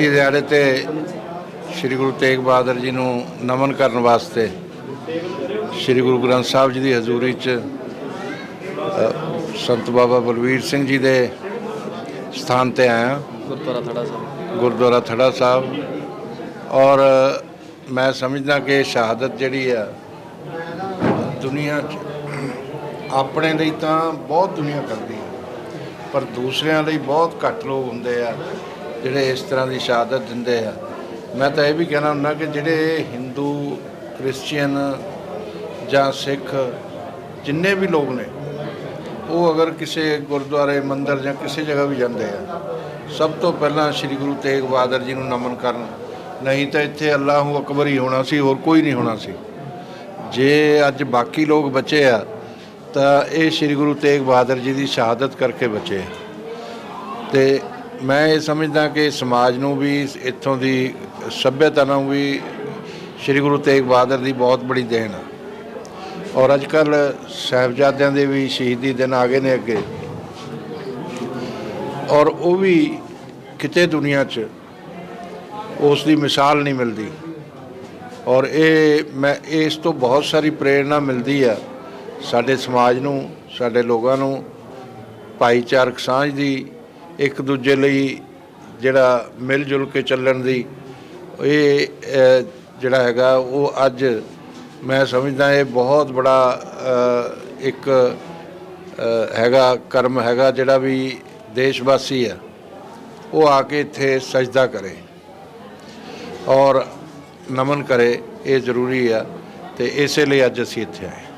ਸ਼ਹੀਦੀ ਦਿਹਾੜੇ ਤੇ ਸ੍ਰੀ ਗੁਰੂ ਤੇਗ ਬਹਾਦਰ ਜੀ ਨੂੰ ਨਮਨ ਕਰਨ ਵਾਸਤੇ ਸ੍ਰੀ ਗੁਰੂ ਗ੍ਰੰਥ ਸਾਹਿਬ ਜੀ ਦੀ ਹਜ਼ੂਰੀ 'ਚ ਸੰਤ ਬਾਬਾ ਬਲਵੀਰ ਸਿੰਘ ਜੀ ਦੇ ਸਥਾਨ ਤੇ ਆਇਆ। ਗੁਰਦੁਆਰਾ ਥੜਾ ਸਾਹਿਬ। ਗੁਰਦੁਆਰਾ ਥੜਾ ਸਾਹਿਬ। ਔਰ ਮੈਂ ਸਮਝਦਾ ਕਿ ਸ਼ਹਾਦਤ ਜਿਹੜੀ ਆ ਦੁਨੀਆ 'ਚ ਆਪਣੇ ਲਈ ਤਾਂ ਬਹੁਤ ਦੁਨੀਆ ਕਰਦੀ ਹੈ ਪਰ ਦੂਸਰਿਆਂ ਲਈ ਬਹੁਤ ਘੱਟ ਲੋਕ ਹੁੰਦੇ ਆ। ਜਿਹੜੇ ਇਸ ਤਰ੍ਹਾਂ ਦੀ ਸ਼ਹਾਦਤ ਦਿੰਦੇ ਆ। ਮੈਂ ਤਾਂ ਇਹ ਵੀ ਕਹਿਣਾ ਹੁੰਦਾ ਕਿ ਜਿਹੜੇ ਹਿੰਦੂ ਕ੍ਰਿਸਚੀਅਨ ਜਾਂ ਸਿੱਖ ਜਿੰਨੇ ਵੀ ਲੋਕ ਨੇ, ਉਹ ਅਗਰ ਕਿਸੇ ਗੁਰਦੁਆਰੇ, ਮੰਦਿਰ ਜਾਂ ਕਿਸੇ ਜਗ੍ਹਾ ਵੀ ਜਾਂਦੇ ਆ, ਸਭ ਤੋਂ ਪਹਿਲਾਂ ਸ੍ਰੀ ਗੁਰੂ ਤੇਗ ਬਹਾਦਰ ਜੀ ਨੂੰ ਨਮਨ ਕਰਨ। ਨਹੀਂ ਤਾਂ ਇੱਥੇ ਅੱਲਾਹੂ ਅਕਬਰ ਹੀ ਹੋਣਾ ਸੀ, ਹੋਰ ਕੋਈ ਨਹੀਂ ਹੋਣਾ ਸੀ। ਜੇ ਅੱਜ ਬਾਕੀ ਲੋਕ ਬਚੇ ਆ, ਤਾਂ ਇਹ ਸ੍ਰੀ ਗੁਰੂ ਤੇਗ ਬਹਾਦਰ ਜੀ ਦੀ ਸ਼ਹਾਦਤ ਕਰਕੇ ਬਚੇ। ਆ। ਤੇ ਮੈਂ ਇਹ ਸਮਝਦਾ ਕਿ ਸਮਾਜ ਨੂੰ ਵੀ, ਇੱਥੋਂ ਦੀ ਸੱਭਿਅਤਾ ਨੂੰ ਵੀ ਸ੍ਰੀ ਗੁਰੂ ਤੇਗ ਬਹਾਦਰ ਦੀ ਬਹੁਤ ਬੜੀ ਦੇਣ ਆ। ਔਰ ਅੱਜ ਕੱਲ ਸਾਹਿਬਜ਼ਾਦਿਆਂ ਦੇ ਵੀ ਸ਼ਹੀਦੀ ਦਿਨ ਆ ਗਏ ਨੇ ਅੱਗੇ। ਔਰ ਉਹ ਵੀ ਕਿਤੇ ਦੁਨੀਆ 'ਚ ਉਸ ਦੀ ਮਿਸਾਲ ਨਹੀਂ ਮਿਲਦੀ। ਔਰ ਇਹ, ਮੈਂ ਇਸ ਤੋਂ ਬਹੁਤ ਸਾਰੀ ਪ੍ਰੇਰਣਾ ਮਿਲਦੀ ਆ ਸਾਡੇ ਸਮਾਜ ਨੂੰ, ਸਾਡੇ ਲੋਕਾਂ ਨੂੰ, ਭਾਈਚਾਰਕ ਸਾਂਝ ਦੀ ਇੱਕ ਦੂਜੇ ਲਈ ਜਿਹੜਾ ਮਿਲ ਜੁਲ ਕੇ ਚੱਲਣ ਦੀ ਇਹ ਜਿਹੜਾ ਹੈਗਾ, ਉਹ ਅੱਜ ਮੈਂ ਸਮਝਦਾ ਇਹ ਬਹੁਤ ਬੜਾ ਇੱਕ ਹੈਗਾ ਕਰਮ ਹੈਗਾ ਜਿਹੜਾ ਵੀ ਦੇਸ਼ ਵਾਸੀ ਆ ਉਹ ਆ ਕੇ ਇੱਥੇ ਸਜਦਾ ਕਰੇ ਔਰ ਨਮਨ ਕਰੇ, ਇਹ ਜ਼ਰੂਰੀ ਆ ਤੇ ਇਸੇ ਲਈ ਅੱਜ ਅਸੀਂ ਇੱਥੇ ਆਏ